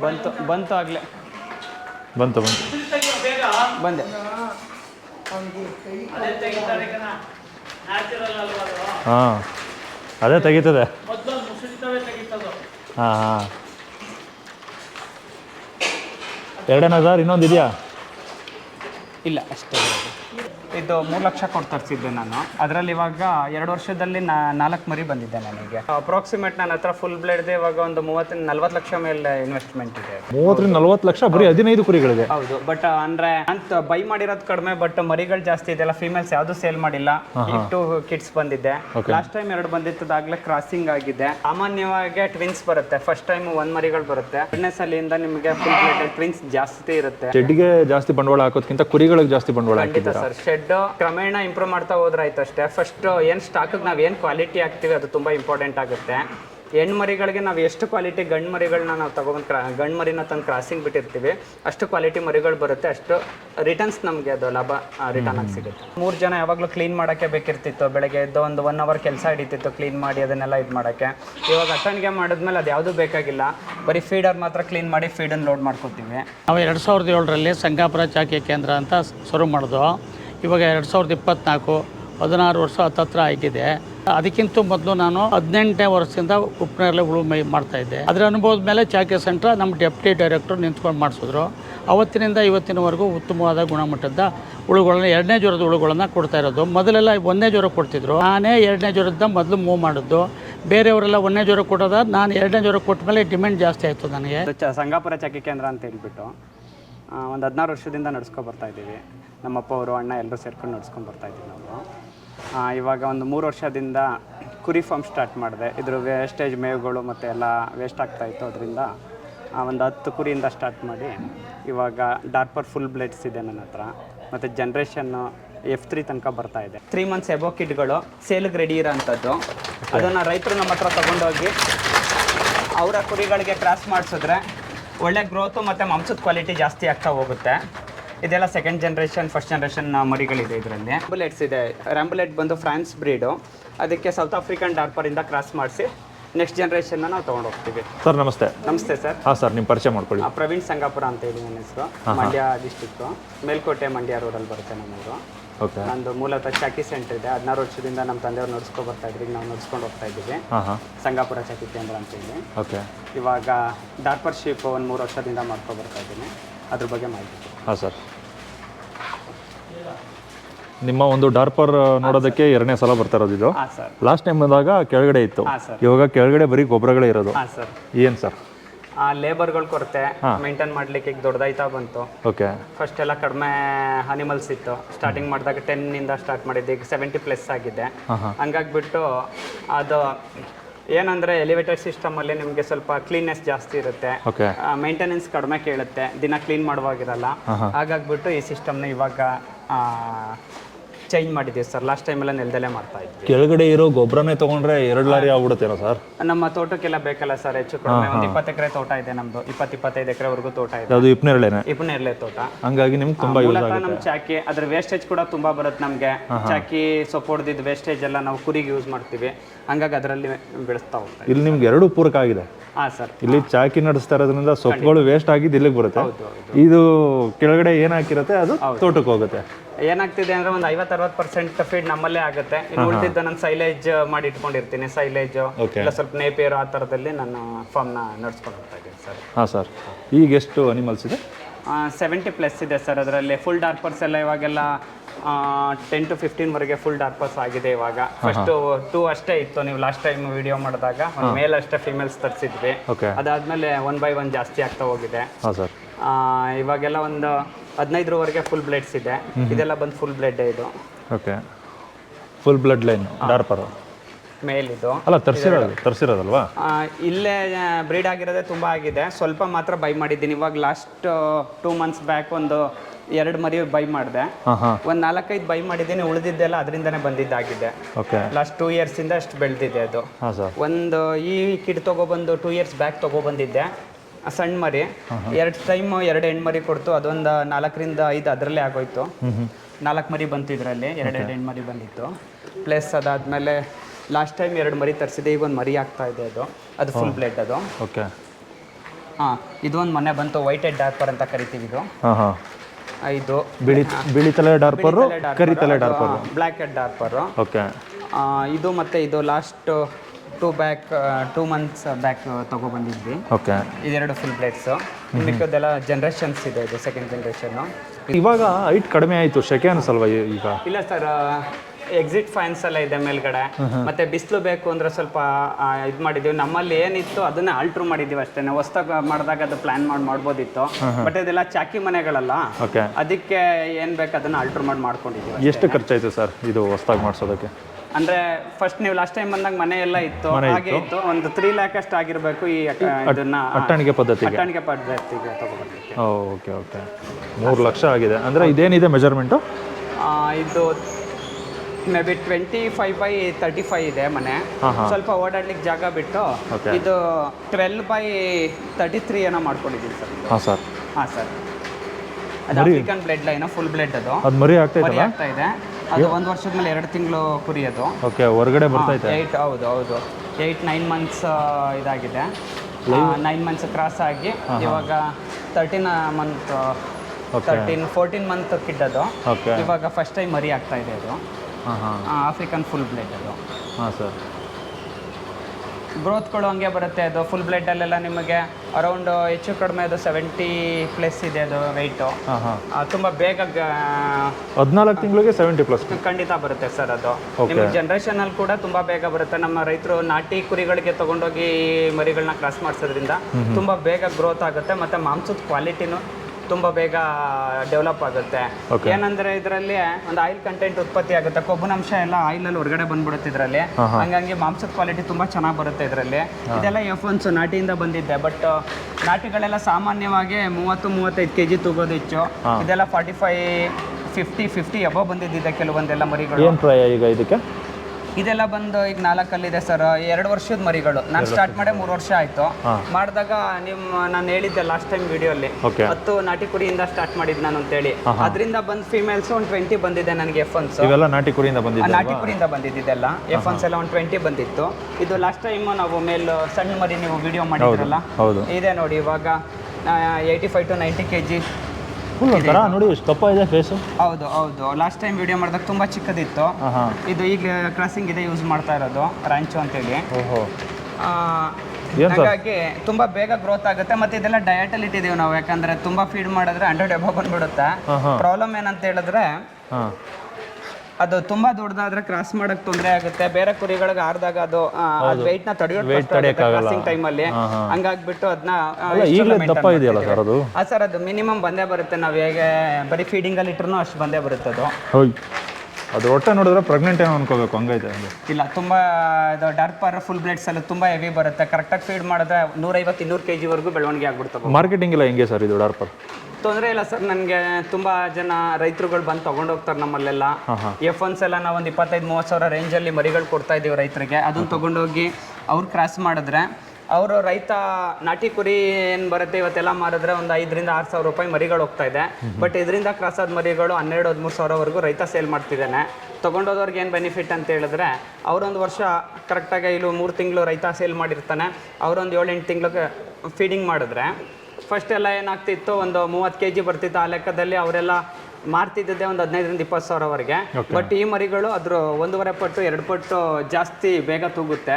ಬಂತು ಬಂತು ಆಗಲೇ ಬಂತು ಬಂತು. ಬಂದೆ. ಹಾಂ ಅದೇ ತೆಗಿತದೆ. ಹಾಂ ಹಾಂ. ಎರಡನೇ ಸರ್ ಇನ್ನೊಂದು ಇದೆಯಾ ಇಲ್ಲ ಅಷ್ಟೇ. ಇದು ಮೂರು ಲಕ್ಷ ಕೊಟ್ಟು ತರಿಸಿದ್ದೆ ನಾನು. ಅದರಲ್ಲಿ ಇವಾಗ ಎರಡು ವರ್ಷದಲ್ಲಿ ನಾ ನಾಲ್ಕು ಮರಿ ಬಂದಿದ್ದೆ ನನಗೆ. ಅಪ್ರಾಕ್ಸಿಮೇಟ್ ನನ್ನ ಹತ್ರ ಫುಲ್ ಬ್ಲೇಡ್ದೆ ಇವಾಗ ಒಂದು ಮೂವತ್ತು ನಲ್ವತ್ತು ಲಕ್ಷ ಮೇಲೆ ಇನ್ವೆಸ್ಟ್ಮೆಂಟ್ ಇದೆ. ಮೂವತ್ತರಿಂದ ನಲ್ವತ್ತು ಲಕ್ಷ ಬರೀ ಹದಿನೈದು ಕುರಿಗಳಿದೆ. ಹೌದು. ಬಟ್ ಅಂದ್ರೆ ಅಂತ ಬೈ ಮಾಡಿರೋದು ಕಡಿಮೆ ಬಟ್ ಮರಿಗಳು ಜಾಸ್ತಿ ಇದೆಲ್ಲ ಫಿಮೇಲ್ಸ್ ಯಾವುದು ಸೇಲ್ ಮಾಡಿಲ್ಲ. ಟು ಕಿಡ್ಸ್ ಬಂದಿದ್ದೆ ಲಾಸ್ಟ್ ಟೈಮ್ ಎರಡು ಬಂದಿತ್ತದಾಗ್ಲೇ ಕ್ರಾಸಿಂಗ್ ಆಗಿದೆ. ಸಾಮಾನ್ಯವಾಗಿ ಟ್ವಿನ್ಸ್ ಬರುತ್ತೆ. ಫಸ್ಟ್ ಟೈಮ್ ಒಂದ್ ಮರಿಗಳು ಬರುತ್ತೆ. ಎರಡನೇ ಸಲಿಂದ ನಿಮಗೆ ಫುಲ್ ಪ್ಲೇಟೆಡ್ ಟ್ವಿನ್ಸ್ ಜಾಸ್ತಿ ಇರುತ್ತೆ. ಶೆಡ್ಗೆ ಜಾಸ್ತಿ ಬಂಡವಾಳ ಹಾಕೋದ್ಕಿಂತ ಕುರಿಗಳಿಗೆ ಜಾಸ್ತಿ ಬಂಡವಾಳ ಹಾಕಿದ್ದೀರಾ? ಸರ್ ಶೆಡ್ ಕ್ರಮೇಣ ಇಂಪ್ರೂವ್ ಮಾಡ್ತಾ ಹೋದ್ರಾಯ್ತು ಅಷ್ಟೇ. ಫಸ್ಟ್ ಏನು ಸ್ಟಾಕಿಗೆ ನಾವು ಏನು ಕ್ವಾಲಿಟಿ ಹಾಕ್ತೀವಿ ಅದು ತುಂಬ ಇಂಪಾರ್ಟೆಂಟ್ ಆಗುತ್ತೆ. ಹೆಣ್ಣು ಮರಿಗಳಿಗೆ ನಾವು ಎಷ್ಟು ಕ್ವಾಲಿಟಿ ಗಂಡು ಮರಿಗಳನ್ನ ನಾವು ತಗೊಂಡು ಕ್ರಾ ಗಂಡು ಮರಿನ ತಂದು ಕ್ರಾಸಿಂಗ್ ಬಿಟ್ಟಿರ್ತೀವಿ ಅಷ್ಟು ಕ್ವಾಲಿಟಿ ಮರಿಗಳು ಬರುತ್ತೆ ಅಷ್ಟು ರಿಟರ್ನ್ಸ್ ನಮಗೆ ಅದು ಲಾಭ ರಿಟರ್ನ್ ಆಗಿ ಸಿಗುತ್ತೆ. ಮೂರು ಜನ ಯಾವಾಗಲೂ ಕ್ಲೀನ್ ಮಾಡೋಕ್ಕೆ ಬೇಕಿರ್ತಿತ್ತು. ಬೆಳಗ್ಗೆ ಎದ್ದು ಒಂದು ಒನ್ ಅವರ್ ಕೆಲಸ ಹಿಡಿತಿತ್ತು ಕ್ಲೀನ್ ಮಾಡಿ ಅದನ್ನೆಲ್ಲ ಇದು ಮಾಡೋಕ್ಕೆ. ಇವಾಗ ಅಟ್ಟಣಿಗೆ ಮಾಡಿದ್ಮೇಲೆ ಅದು ಯಾವುದೂ ಬೇಕಾಗಿಲ್ಲ. ಬರೀ ಫೀಡರ್ ಮಾತ್ರ ಕ್ಲೀನ್ ಮಾಡಿ ಫೀಡನ್ನು ಲೋಡ್ ಮಾಡ್ಕೊತೀವಿ. ನಾವು ಎರಡು ಸಾವಿರದ ಏಳರಲ್ಲಿ ಸಂಗಾಪುರ ಚಾಕಿ ಕೇಂದ್ರ ಅಂತ ಶುರು ಮಾಡಿದ್ವು ಇವಾಗ ಎರಡು ಸಾವಿರದ ಇಪ್ಪತ್ತ್ನಾಲ್ಕು ಹದಿನಾರು ವರ್ಷ ಹತ್ತತ್ರ ಆಗಿದೆ. ಅದಕ್ಕಿಂತ ಮೊದಲು ನಾನು ಹದಿನೆಂಟನೇ ವರ್ಷದಿಂದ ಉಪ್ಪಿನಲ್ಲಿ ಉಳುಮೆ ಮಾಡ್ತಾಯಿದ್ದೆ ಅದರ ಅನುಭವದ ಮೇಲೆ ಚಾಕಿ ಸೆಂಟ್ರ್ ನಮ್ಮ ಡೆಪ್ಟಿ ಡೈರೆಕ್ಟರ್ ನಿಂತ್ಕೊಂಡು ಮಾಡಿಸಿದ್ರು. ಅವತ್ತಿನಿಂದ ಇವತ್ತಿನವರೆಗೂ ಉತ್ತಮವಾದ ಗುಣಮಟ್ಟದ ಹುಳುಗಳನ್ನ ಎರಡನೇ ಜ್ವರದ ಹುಳುಗಳನ್ನ ಕೊಡ್ತಾ ಇರೋದು. ಮೊದಲೆಲ್ಲ ಒಂದನೇ ಜ್ವರ ಕೊಡ್ತಿದ್ರು. ನಾನೇ ಎರಡನೇ ಜ್ವರದ ಮೊದಲು ಮೂವ್ ಮಾಡಿದ್ದು. ಬೇರೆಯವರೆಲ್ಲ ಒಂದನೇ ಜ್ವರ ಕೊಡೋದ ನಾನು ಎರಡನೇ ಜ್ವರ ಕೊಟ್ಟ ಮೇಲೆ ಡಿಮ್ಯಾಂಡ್ ಜಾಸ್ತಿ ಆಯಿತು ನನಗೆ. ಸಂಗಾಪುರ ಚಕ್ಕೆ ಕೇಂದ್ರ ಅಂತ ಹೇಳ್ಬಿಟ್ಟು ಒಂದು ಹದಿನಾರು ವರ್ಷದಿಂದ ನಡ್ಸ್ಕೊ ಬರ್ತಾ ಇದ್ದೀವಿ. ನಮ್ಮಪ್ಪ ಅವರು ಅಣ್ಣ ಎಲ್ಲರೂ ಸೇರ್ಕೊಂಡು ನಡ್ಸ್ಕೊಂಡು ಬರ್ತಾ ಇದ್ದೀವಿ ನಾವು. ಇವಾಗ ಒಂದು ಮೂರು ವರ್ಷದಿಂದ ಕುರಿ ಫಾರ್ಮ್ ಸ್ಟಾರ್ಟ್ ಮಾಡಿದೆ. ಇದ್ರ ವೇಸ್ಟೇಜ್ ಮೇವುಗಳು ಮತ್ತು ಎಲ್ಲ ವೇಸ್ಟ್ ಆಗ್ತಾ ಇತ್ತು. ಅದರಿಂದ ಒಂದು ಹತ್ತು ಕುರಿಯಿಂದ ಸ್ಟಾರ್ಟ್ ಮಾಡಿ ಇವಾಗ ಡಾರ್ಪರ್ ಫುಲ್ ಬ್ಲೇಡ್ಸ್ ಇದೆ ನನ್ನ ಹತ್ರ. ಮತ್ತು ಜನ್ರೇಷನ್ನು ಎಫ್ ತ್ರೀ ತನಕ ಬರ್ತಾ ಇದೆ. ತ್ರೀ ಮಂತ್ಸ್ ಎಬೋ ಕಿಟ್ಗಳು ಸೇಲ್ಗೆ ರೆಡಿ ಇರೋ ಅಂಥದ್ದು ಅದನ್ನು ರೈತರು ನಮ್ಮ ಹತ್ರ ತೊಗೊಂಡೋಗಿ ಅವರ ಕುರಿಗಳಿಗೆ ಕ್ರಾಸ್ ಮಾಡಿಸಿದ್ರೆ ಒಳ್ಳೆ ಗ್ರೋತು ಮತ್ತು ಮಾಂಸದ ಕ್ವಾಲಿಟಿ ಜಾಸ್ತಿ ಆಗ್ತಾ ಹೋಗುತ್ತೆ. ಇದೆಲ್ಲ ಸೆಕೆಂಡ್ ಜನ್ರೇಷನ್ ಫಸ್ಟ್ ಜನ್ರೇಷನ್ ಮರಿಗಳಿದೆ ಇದರಲ್ಲಿ. ರ್ಯಾಂಬುಲೆಟ್ಸ್ ಇದೆ. ರ್ಯಾಂಬುಲೆಟ್ ಬಂದು ಫ್ರಾನ್ಸ್ ಬ್ರೀಡು ಅದಕ್ಕೆ ಸೌತ್ ಆಫ್ರಿಕನ್ ಡಾರ್ಪರಿಂದ ಕ್ರಾಸ್ ಮಾಡಿಸಿ ನೆಕ್ಸ್ಟ್ ಜನ್ರೇಷನ್ನ ನಾವು ತೊಗೊಂಡು ಹೋಗ್ತೀವಿ. ಸರ್ ನಮಸ್ತೆ. ನಮಸ್ತೆ ಸರ್ ಹಾಂ ಸರ್ ನಿಮ್ಮ ಪರಿಚಯ ಮಾಡ್ಕೊಳ್ಳಿ. ಆ, ಪ್ರವೀಣ್ ಸಂಗಾಪುರ ಅಂತ ಹೇಳಿ ನನ್ನ ಹೆಸರು. ಮಂಡ್ಯ ಡಿಸ್ಟಿಕ್ಕು ಮೇಲ್ಕೋಟೆ ಮಂಡ್ಯ ರೋಡಲ್ಲಿ ಬರುತ್ತೆ ನಮ್ಮೂರು. ಓಕೆ. ನಂದು ಮೂಲತಃ ಚಾಕಿ ಸೆಂಟರ್ ಇದೆ. ಹದಿನಾರು ವರ್ಷದಿಂದ ನಮ್ಮ ತಂದೆಯವ್ರು ನಡ್ಸ್ಕೊ ಬರ್ತಾ ಇದ್ರಿ. ನಾವು ನಡ್ಸ್ಕೊಂಡು ಹೋಗ್ತಾ ಇದ್ದೀವಿ. ಹಾಂ ಹಾಂ. ಸಂಗಾಪುರ ಚಾಕಿ ಕೇಂದ್ರ ಅಂತ ಹೇಳಿ ಓಕೆ. ಇವಾಗ ಡಾಕ್ಟರ್ಶಿಪ್ ಒಂದು ಮೂರು ವರ್ಷದಿಂದ ಮಾಡ್ಕೊ ಬರ್ತಾ ಇದ್ದೀನಿ. ಅದ್ರ ಬಗ್ಗೆ ಮಾಹಿತಿ ಹಾಂ ಸರ್. ನಿಮ್ಮ ಒಂದು ಡಾರ್ಪರ್ ನೋಡೋದಕ್ಕೆ ಎರಡನೇ ಸಲ ಬರ್ತಾ ಇರೋದು ಇದು. ಹಾಂ ಸರ್. ಲಾಸ್ಟ್ ಟೈಮ್ ಬಂದಾಗ ಕೆಳಗಡೆ ಇತ್ತು. ಹಾಂ ಸರ್. ಇವಾಗ ಕೆಳಗಡೆ ಬರೀ ಗೊಬ್ಬರಗಳೇ ಇರೋದು. ಹಾಂ ಸರ್. ಏನು ಸರ್? ಲೇಬರ್ಗಳ ಕೊರತೆ ಮೇಂಟೈನ್ ಮಾಡ್ಲಿಕ್ಕೆ ಈಗ ದೊಡ್ಡದಾಯ್ತಾ ಬಂತು. ಓಕೆ ಫಸ್ಟ್ ಎಲ್ಲ ಕಡಿಮೆ ಅನಿಮಲ್ಸ್ ಇತ್ತು. ಸ್ಟಾರ್ಟಿಂಗ್ ಮಾಡಿದಾಗ ಟೆನ್ನಿಂದ ಸ್ಟಾರ್ಟ್ ಮಾಡಿದ್ದೆ ಈಗ ಸೆವೆಂಟಿ ಪ್ಲಸ್ ಆಗಿದೆ. ಹಂಗಾಗ್ಬಿಟ್ಟು ಅದು ಏನಂದ್ರೆ ಎಲಿವೇಟೆಡ್ ಸಿಸ್ಟಮಲ್ಲಿ ನಿಮಗೆ ಸ್ವಲ್ಪ ಕ್ಲೀನ್ನೆಸ್ ಜಾಸ್ತಿ ಇರುತ್ತೆ. ಮೇಂಟೆನೆನ್ಸ್ ಕಡಿಮೆ ಕೇಳುತ್ತೆ. ದಿನ ಕ್ಲೀನ್ ಮಾಡುವಾಗಿರಲ್ಲ. ಹಾಗಾಗ್ಬಿಟ್ಟು ಈ ಸಿಸ್ಟಮ್ನ ಇವಾಗ ಚೇಂಜ್ ಮಾಡಿದ್ದೀವಿ ಸರ್. ಲಾಸ್ಟ್ ಟೈಮೆಲ್ಲ ನೆಲದಲ್ಲೇ ಮಾಡ್ತಾ ಇದ್ವಿ. ಕೆಳಗಡೆ ಇರೋ ಗೊಬ್ಬರನೇ ತೊಗೊಂಡ್ರೆ ಎರಡು ಲಾರಿ ಆಗ್ಬಿಡುತ್ತೇನೋ ಸರ್? ನಮ್ಮ ತೋಟಕ್ಕೆಲ್ಲ ಬೇಕಲ್ಲ ಸರ್ ಹೆಚ್ಚು ಕಡಿಮೆ? ಒಂದು ಇಪ್ಪತ್ತು ಎಕರೆ ತೋಟ ಇದೆ ನಮ್ದು. ಇಪ್ಪತ್ತು ಇಪ್ಪತ್ತೈದು ಎಕರೆವರೆಗೂ ತೋಟ ಇದೆ. ಅದು ಇಪ್ಪನೇರಳೆನೆ ಇಪ್ಪನೇರಳೆ ತೋಟ. ಹಂಗಾಗಿ ನಿಮ್ಗೆ ತುಂಬ ಯೂಸ್ ಮೂಲತಃ ಆಗುತ್ತೆ. ನಮ್ಮ ಚಾಕಿ ಅದ್ರ ವೇಸ್ಟೇಜ್ ಕೂಡ ತುಂಬಾ ಬರುತ್ತೆ ನಮಗೆ. ಚಾಕಿ ಸೊಪ್ಪು ಹೊಡೆದಿದ್ದು ವೇಸ್ಟೇಜ್ ಎಲ್ಲ ನಾವು ಕುರಿಗೆ ಯೂಸ್ ಮಾಡ್ತೀವಿ. ಹಂಗಾಗಿ ಅದರಲ್ಲಿ ಬೆಳೆಸ್ತಾ ಹೋಗ್ತೀವಿ ಇಲ್ಲಿ ನಿಮ್ಗೆ ಎರಡು ಪೂರಕ ಆಗಿದೆ. ಹಾಂ ಸರ್. ಇಲ್ಲಿ ಚಾಕಿ ನಡೆಸ್ತಾ ಇರೋದ್ರಿಂದ ಸೊಪ್ಪುಗಳು ವೇಸ್ಟ್ ಆಗಿದ್ದು ಇಲ್ಲಿಗೆ ಬರುತ್ತೆ. ಇದು ಕೆಳಗಡೆ ಏನು ಹಾಕಿರುತ್ತೆ? ಅದು ತೋಟಕ್ಕೆ ಹೋಗುತ್ತೆ. ಏನಾಗ್ತಿದೆ ಅಂದ್ರೆ ಒಂದು ಐವತ್ತು ಅರವತ್ತು ಪರ್ಸೆಂಟ್ ಫೀಡ್ ನಮ್ಮಲ್ಲೇ ಆಗುತ್ತೆ. ಇನ್ನು ಉಳಿದಿದ್ದ ನಾನು ಸೈಲೇಜ್ ಮಾಡಿ ಇಟ್ಕೊಂಡಿರ್ತೀನಿ. ಸೈಲೇಜ್. ಇಲ್ಲ ಸ್ವಲ್ಪ ನೇಪಿಯರ್ ಆ ಥರದಲ್ಲಿ ನಾನು ಫಾರ್ಮ್ನ ನಡ್ಸ್ಕೊಂಡು ಹೋಗ್ತಾ ಇದ್ದೀನಿ ಸರ್. ಹಾಂ ಸರ್. ಈಗ ಎಷ್ಟು ಅನಿಮಲ್ಸ್ ಇದೆ? ಸೆವೆಂಟಿ ಪ್ಲಸ್ ಇದೆ ಸರ್ ಅದರಲ್ಲಿ. ಫುಲ್ ಡಾರ್ಪರ್ಸ್ ಎಲ್ಲ ಇವಾಗೆಲ್ಲ ಟೆನ್ ಟು ಫಿಫ್ಟೀನ್ವರೆಗೆ ಫುಲ್ ಡಾರ್ಪರ್ಸ್ ಆಗಿದೆ ಇವಾಗ. ಫಸ್ಟ್ ಟೂ ಅಷ್ಟೇ ಇತ್ತು. ನೀವು ಲಾಸ್ಟ್ ಟೈಮ್ ವಿಡಿಯೋ ಮಾಡಿದಾಗ ಒಂದು ಮೇಲ್ ಅಷ್ಟೇ ಫಿಮೇಲ್ಸ್ ತರಿಸಿದ್ವಿ ಅದಾದ್ಮೇಲೆ ಒನ್ ಬೈ ಒನ್ ಜಾಸ್ತಿ ಆಗ್ತಾ ಹೋಗಿದೆ. ಇವಾಗೆಲ್ಲ ಒಂದು ಹದಿನೈದರವರೆಗೆ ಫುಲ್ ಬ್ಲೇಡ್ಸ್ ಇದೆ. ಇದೆಲ್ಲ ಬಂದು ಫುಲ್ ಬ್ಲೆಡ್ ಇದು. Okay. Full blood line Dorper male ಇದು ಅಲ್ಲ ತರಿಸಿರೋದು ತರಿಸಿರೋದಲ್ವಾ? ಇಲ್ಲೇ ಬ್ರೀಡ್ ಆಗಿರೋದೇ ತುಂಬ ಆಗಿದೆ. ಸ್ವಲ್ಪ ಮಾತ್ರ ಬೈ ಮಾಡಿದ್ದೀನಿ. ಇವಾಗ ಲಾಸ್ಟ್ ಟೂ ಮಂತ್ಸ್ ಬ್ಯಾಕ್ ಒಂದು ಎರಡು ಮರಿ ಬೈ ಮಾಡಿದೆ. ಒಂದು ನಾಲ್ಕೈದು ಬೈ ಮಾಡಿದ್ದೀನಿ. ಉಳಿದಿದ್ದೆಲ್ಲ ಅದರಿಂದನೇ ಬಂದಿದ್ದಾಗಿದೆ. ಓಕೆ. ಲಾಸ್ಟ್ ಟೂ ಇಯರ್ಸಿಂದ ಅಷ್ಟು ಬೆಳೆದಿದೆ ಅದು. ಒಂದು ಈ ಕಿಡ್ ತೊಗೊಬಂದು ಟೂ ಇಯರ್ಸ್ ಬ್ಯಾಕ್ ತೊಗೊಬಂದಿದ್ದೆ ಸಣ್ಣ ಮರಿ ಎರಡು ಟೈಮ್ ಎರಡು ಹೆಣ್ಮರಿ ಕೊಡ್ತು ಅದೊಂದು ನಾಲ್ಕರಿಂದ ಐದು ಅದರಲ್ಲೇ ಆಗೋಯ್ತು. ನಾಲ್ಕು ಮರಿ ಬಂತು ಇದರಲ್ಲಿ ಎರಡು ಎರಡು ಮರಿ ಬಂದಿತ್ತು. ಪ್ಲಸ್ ಅದಾದಮೇಲೆ ಲಾಸ್ಟ್ ಟೈಮ್ ಎರಡು ಮರಿ ತರಿಸಿದೆ ಈಗ ಒಂದು ಮರಿ ಆಗ್ತಾ ಇದೆ ಅದು. ಅದು ಫುಲ್ ಬ್ಲೆಡ್ ಅದು. ಓಕೆ ಹಾಂ ಇದು ಒಂದು ಮನೆ ಬಂತು ವೈಟ್ ಹೆಡ್ ಡಾರ್ಪರ್ ಅಂತ ಕರಿತೀವಿ ಇದು. ಇದು ಬಿಳಿ ಬಿಳಿ ತಲೆ ಡಾರ್ಪರು ಕರಿ ತಲೆ Dorper black head Dorper okay ಇದು ಮತ್ತು ಇದು last two back two months back ತೊಗೊಬಂದಿದ್ವಿ okay ಇದೆರಡು ಫುಲ್ ಪ್ಲೇಟ್ಸು ಮಿಕ್ಕದೆಲ್ಲ ಜನ್ರೇಷನ್ಸ್ ಇದೆ ಇದು ಸೆಕೆಂಡ್ ಜನ್ರೇಷನ್ನು ಇವಾಗ ಹೈಟ್ ಕಡಿಮೆ ಆಯಿತು ಸೆಕೆ ಅನ್ಸಲ್ವಾ ಈ- ಈಗ? ಇಲ್ಲ ಸರ್ ಎಕ್ಸಿಟ್ ಫೈನ್ಸ್ ಎಲ್ಲ ಇದೆ ಮೇಲ್ಗಡೆ. ಮತ್ತೆ ಬಿಸಿಲು ಬೇಕು ಅಂದ್ರೆ ಸ್ವಲ್ಪ ಇದು ಮಾಡಿದೀವಿ. ನಮ್ಮಲ್ಲಿ ಏನಿತ್ತು ಅದನ್ನ ಆಲ್ಟ್ರ್ ಮಾಡಿದೀವಿ ಅಷ್ಟೇ. ನಾವು ಹೊಸ್ದಾಗಿ ಮಾಡಿದಾಗ ಅದು ಪ್ಲಾನ್ ಮಾಡಿ ಮಾಡ್ಬೋದಿತ್ತು. ಬಟ್ ಇದೆಲ್ಲ ಚಾಕಿ ಮನೆಗಳಲ್ಲ ಓಕೆ ಅದಕ್ಕೆ ಏನ್ ಬೇಕು ಅದನ್ನ ಆಲ್ಟ್ರ್ ಮಾಡಿ ಮಾಡ್ಕೊಂಡಿದ್ವಿ ಎಷ್ಟು ಖರ್ಚಾಯಿತು ಸರ್ ಇದು ಹೊಸ್ದಾಗಿ ಮಾಡಿಸೋದಕ್ಕೆ? ಅಂದ್ರೆ ಫಸ್ಟ್ ನೀವು ಲಾಸ್ಟ್ ಟೈಮ್ ಬಂದಾಗ ಮನೆ ಎಲ್ಲ ಇತ್ತು ಹಾಗೆ ಇತ್ತು. ಒಂದು ತ್ರೀ ಲ್ಯಾಕ್ ಅಷ್ಟು ಆಗಿರ್ಬೇಕು ಈ ಇದನ್ನ ಅಟ್ಟಣಿಗೆ ಅಟ್ಟಾಣಿಕೆ ಪದ್ಧತಿಗೆ ಅಟ್ಟಾಣಿಕೆ ಪದ್ಧತಿಗೆ ಓಕೆ ಓಕೆ ಮೂರು ಲಕ್ಷ ಆಗಿದೆ. ಅಂದ್ರೆ ಇದೇನಿದೆ ಮೆಜರ್ಮೆಂಟು ಇದು maybe twenty five by thirty five ಇದೆ ಮನೆ ಸ್ವಲ್ಪ ಓಡಾಡ್ಲಿಕ್ಕೆ ಜಾಗ ಬಿಟ್ಟು ಇದು ಟ್ವೆಲ್ ಬೈ ತರ್ಟಿ ತ್ರೀ ಏನೋ ಮಾಡ್ಕೊಂಡಿದ್ದೀನಿ ಸರ್. ಹಾಂ ಸರ್. ಹಾಂ ಸರ್. ಅದು African blood line full blood ಅದು. ಅದು ಮರಿ ಆಗ್ತಾ ಇದೆ. ಅದು ಒಂದು ವರ್ಷದ ಮೇಲೆ ಎರಡು ತಿಂಗಳು ಕುರಿ ಅದು ಓಕೆ ಹೊರಗಡೆ ಬರ್ತೈತೆ ಏಯ್ಟ್ ಹೌದು ಹೌದು. ಏಯ್ಟ್ ನೈನ್ ಮಂತ್ಸ್ ಇದಾಗಿದೆ. ನೈನ್ ಮಂತ್ಸ್ ಕ್ರಾಸ್ ಆಗಿ ಇವಾಗ thirteen month thirteen fourteen month kid ಅದು ಇವಾಗ ಫಸ್ಟ್ ಟೈಮ್ ಮರಿ ಆಗ್ತಾ ಇದೆ ಅದು. ಆಫ್ರಿಕನ್ ಫುಲ್ ಬ್ಲೇಡ್ ಅದು. ಹಾಂ ಸರ್. ಗ್ರೋತ್ಗಳು ಹಂಗೆ ಬರುತ್ತೆ ಅದು. ಫುಲ್ ಬ್ಲೇಡಲ್ಲೆಲ್ಲ ನಿಮಗೆ ಅರೌಂಡ್ ಹೆಚ್ಚು ಕಡಿಮೆ ಅದು ಸೆವೆಂಟಿ ಪ್ಲಸ್ ಇದೆ ಅದು ವೆಯ್ಟು ಹಾಂ ಹಾಂ. ತುಂಬ ಬೇಗ ಹದಿನಾಲ್ಕು ತಿಂಗಳಿಗೆ ಸೆವೆಂಟಿ ಪ್ಲಸ್ ಖಂಡಿತ ಬರುತ್ತೆ ಸರ್ ಅದು. ನಿಮ್ಮ ಜನರೇಷನ್ ಅಲ್ಲಿ ಕೂಡ ತುಂಬಾ ಬೇಗ ಬರುತ್ತೆ. ನಮ್ಮ ರೈತರು ನಾಟಿ ಕುರಿಗಳಿಗೆ ತಗೊಂಡೋಗಿ ಮರಿಗಳನ್ನ ಕ್ರಾಸ್ ಮಾಡಿಸೋದ್ರಿಂದ ತುಂಬಾ ಬೇಗ ಗ್ರೋತ್ ಆಗುತ್ತೆ. ಮತ್ತೆ ಮಾಂಸದ ಕ್ವಾಲಿಟಿನೂ ತುಂಬಾ ಬೇಗ ಡೆವಲಪ್ ಆಗುತ್ತೆ. ಏನಂದ್ರೆ ಇದರಲ್ಲಿ ಒಂದು ಆಯಿಲ್ ಕಂಟೆಂಟ್ ಉತ್ಪತ್ತಿ ಆಗುತ್ತೆ. ಕೊಬ್ಬಿನಂಶ ಎಲ್ಲ ಆಯಿಲ್ ಅಲ್ಲಿ ಹೊರಗಡೆ ಬಂದ್ಬಿಡುತ್ತೆ ಇದರಲ್ಲಿ. ಹಂಗಾಗಿ ಮಾಂಸದ ಕ್ವಾಲಿಟಿ ತುಂಬಾ ಚೆನ್ನಾಗಿ ಬರುತ್ತೆ ಇದರಲ್ಲಿ. ಇದೆಲ್ಲ ಎಫ್ ಒನ್ಸ್ ನಾಟಿಯಿಂದ ಬಂದಿದ್ದೆ. ಬಟ್ ನಾಟಿಗಳೆಲ್ಲ ಸಾಮಾನ್ಯವಾಗಿ ಮೂವತ್ತು ಮೂವತ್ತೈದು ಕೆ ಜಿ ತಗೋದು ಹೆಚ್ಚು. ಇದೆಲ್ಲ forty five fifty fifty above ಬಂದಿದ್ದಿದೆ ಕೆಲವೊಂದೆಲ್ಲ ಮರಿಗಳು. ಈಗ ಇದಕ್ಕೆ? ಇದೆಲ್ಲ ಬಂದು ಈಗ ನಾಲ್ಕಲ್ಲಿದೆ ಸರ್ ಎರಡು ವರ್ಷದ ಮರಿಗಳು. ನಾನು ಸ್ಟಾರ್ಟ್ ಮಾಡೇ ಮೂರು ವರ್ಷ ಆಯ್ತು. ಮಾಡಿದಾಗ ನಿಮ್ಮ ನಾನು ಹೇಳಿದ್ದೆ ಲಾಸ್ಟ್ ಟೈಮ್ ವಿಡಿಯೋಲಿ ಹತ್ತು ನಾಟಿ ಕುರಿಯಿಂದ ಸ್ಟಾರ್ಟ್ ಮಾಡಿದ್ ನಾನು ಅಂತೇಳಿ. ಅದರಿಂದ ಬಂದು ಫೀಮೇಲ್ಸ್ ಒಂದು ಟ್ವೆಂಟಿ ಬಂದಿದೆ ನನಗೆ ಎಫ್ ಒನ್ಸ್ ಇವೆಲ್ಲ ನಾಟಿ ಕುರಿಯಿಂದ ಬಂದಿದೆ ನಾಟಿ ಕುರಿಯಿಂದ ಬಂದಿದ್ದೆಲ್ಲ ಎಫ್ ಒನ್ಸ್ ಎಲ್ಲ ಒಂದು ಟ್ವೆಂಟಿ ಬಂದಿತ್ತು. ಇದು ಲಾಸ್ಟ್ ಟೈಮ್ ನಾವು ಮೇಲ್ ಸಣ್ಣ ಮರಿ ನೀವು ವಿಡಿಯೋ ಮಾಡಿದ್ರಲ್ಲ? ಇದೆ ನೋಡಿ ಇವಾಗ eighty five to ninety K G full ಒಂಥರ? ನೋಡಿ ಎಷ್ಟು ಇದೆ ಫೇಸು ಹೌದು ಹೌದು. ಲಾಸ್ಟ್ ಟೈಮ್ ವಿಡಿಯೋ ಮಾಡಿದಾಗ ತುಂಬ ಚಿಕ್ಕದಿತ್ತು. ಇದು ಈಗ ಕ್ರಾಸಿಂಗ್ ಇದೆ ಯೂಸ್ ಮಾಡ್ತಾ ಇರೋದು ರಾಂಚು ಅಂತೇಳಿ. ಓಹೋ. ಆ, ಹಾಗಾಗಿ ತುಂಬಾ ಬೇಗ ಗ್ರೋತ್ ಆಗುತ್ತೆ ಮತ್ತೆ ಇದೆಲ್ಲ ಡಯಟಲ್ಲಿ ಇಟ್ಟಿದ್ದೀವಿ ನಾವು. ಯಾಕಂದ್ರೆ ತುಂಬಾ ಫೀಡ್ ಮಾಡಿದ್ರೆ ಹಂಡ್ರೆಡ್ ಎಬೋ ಬಂದ್ಬಿಡುತ್ತೆ? ಪ್ರಾಬ್ಲಮ್ ಏನಂತ ಹೇಳಿದ್ರೆ ಅದು ತುಂಬಾ ದೊಡ್ಡದಾದ್ರೆ ಕ್ರಾಸ್ ಮಾಡಕ್ ತೊಂದರೆ ಆಗುತ್ತೆ. ಬೇರೆ ಕುರಿಗಳಿಗೆ ಆರ್ದಾಗ ಅದು ವೆಯ್ಟ್ನ ಟೈಮ್ ಅಲ್ಲಿ. ಹಾಂ ಹಂಗಾಗ್ಬಿಟ್ಟು ಅದನ್ನ ದಪ್ಪ ಇದೆಯಲ್ಲ ಸರ್ ಅದು? ಸರ್ ಅದು ಮಿನಿಮಮ್ ಬಂದೇ ಬರುತ್ತೆ. ನಾವು ಹೇಗೆ ಬರೀ ಫೀಡಿಂಗ್ ಅಲ್ಲಿ ಇಟ್ರು ಅಷ್ಟು ಬಂದೇ ಬರುತ್ತೆ ಅದು. ಅದು ಒಟ್ಟೆ ನೋಡಿದ್ರೆ ಪ್ರೆಗ್ನೆಂಟ್ ಏನೋ ಅನ್ಕೋಬೇಕು ಹಂಗೈತೆ ಇಲ್ಲ ತುಂಬಾ ಇದು ಡಾರ್ಪರ್ ಫುಲ್ ಬ್ಲೇಡ್ಸ್ ಎಲ್ಲ ತುಂಬಾ ಹೆವಿ ಬರುತ್ತೆ. ಕರೆಕ್ಟಾಗಿ ಫೀಡ್ ಮಾಡಿದ್ರೆ ನೂರೈವತ್ತು ಇನ್ನೂರು ಕೆ ಜಿವರೆಗೂ ಬೆಳವಣಿಗೆ ಆಗ್ಬಿಡ್ತವೆ. ಮಾರ್ಕೆಟಿಂಗ್ ಇಲ್ಲ ಹೆಂಗೆ ಸರ್ ಇದು ಡಾರ್ಪರ್ ತೊಂದರೆ ಇಲ್ಲ ಸರ್. ನನಗೆ ತುಂಬಾ ಜನ ರೈತರುಗಳು ಬಂದು ತಗೊಂಡೋಗ್ತಾರೆ ನಮ್ಮಲ್ಲೆಲ್ಲ. ಎಫ್ ಒನ್ಸ್ ಎಲ್ಲ ನಾವು ಒಂದು ಇಪ್ಪತ್ತೈದು ಮೂವತ್ತು ಸಾವಿರ ರೇಂಜಲ್ಲಿ ಮರಿಗಳು ಕೊಡ್ತಾ ಇದ್ದೀವಿ ರೈತರಿಗೆ. ಅದನ್ನು ತಗೊಂಡೋಗಿ ಅವ್ರು ಕ್ರಾಸ್ ಮಾಡಿದ್ರೆ ಅವರು ರೈತ ನಾಟಿ ಕುರಿ ಏನು ಬರುತ್ತೆ ಇವತ್ತೆಲ್ಲ ಮಾರಿದ್ರೆ ಒಂದು ಐದರಿಂದ ಆರು ಸಾವಿರ ರೂಪಾಯಿ ಮರಿಗಳು ಹೋಗ್ತಾ ಇದೆ. ಬಟ್ ಇದರಿಂದ ಕ್ರಾಸ್ ಆದ ಮರಿಗಳು ಹನ್ನೆರಡು ಹದಿಮೂರು ಸಾವಿರವರೆಗೂ ರೈತ ಸೇಲ್ ಮಾಡ್ತಿದ್ದಾನೆ. ತೊಗೊಂಡೋದವ್ರಿಗೆ ಏನು ಬೆನಿಫಿಟ್ ಅಂತ ಹೇಳಿದ್ರೆ ಅವರೊಂದು ವರ್ಷ ಕರೆಕ್ಟಾಗಿ ಇಲ್ಲಿ ಮೂರು ತಿಂಗಳು ರೈತ ಸೇಲ್ ಮಾಡಿರ್ತಾನೆ. ಅವರೊಂದು ಏಳೆಂಟು ತಿಂಗಳಿಗೆ ಫೀಡಿಂಗ್ ಮಾಡಿದ್ರೆ ಫಸ್ಟ್ ಎಲ್ಲ ಏನಾಗ್ತಿತ್ತು? ಒಂದು ಮೂವತ್ತು ಕೆ ಜಿ ಬರ್ತಿತ್ತು ಆ ಲೆಕ್ಕದಲ್ಲಿ ಅವರೆಲ್ಲ ಮಾರ್ತಿದ್ದೆ ಒಂದು ಹದಿನೈದರಿಂದ ಇಪ್ಪತ್ತು ಸಾವಿರವರೆಗೆ ಬಟ್ ಈ ಮರಿಗಳು ಅದ್ರ ಒಂದೂವರೆ ಪಟ್ಟು ಎರಡು ಪಟ್ಟು ಜಾಸ್ತಿ ಬೇಗ ತೂಗುತ್ತೆ.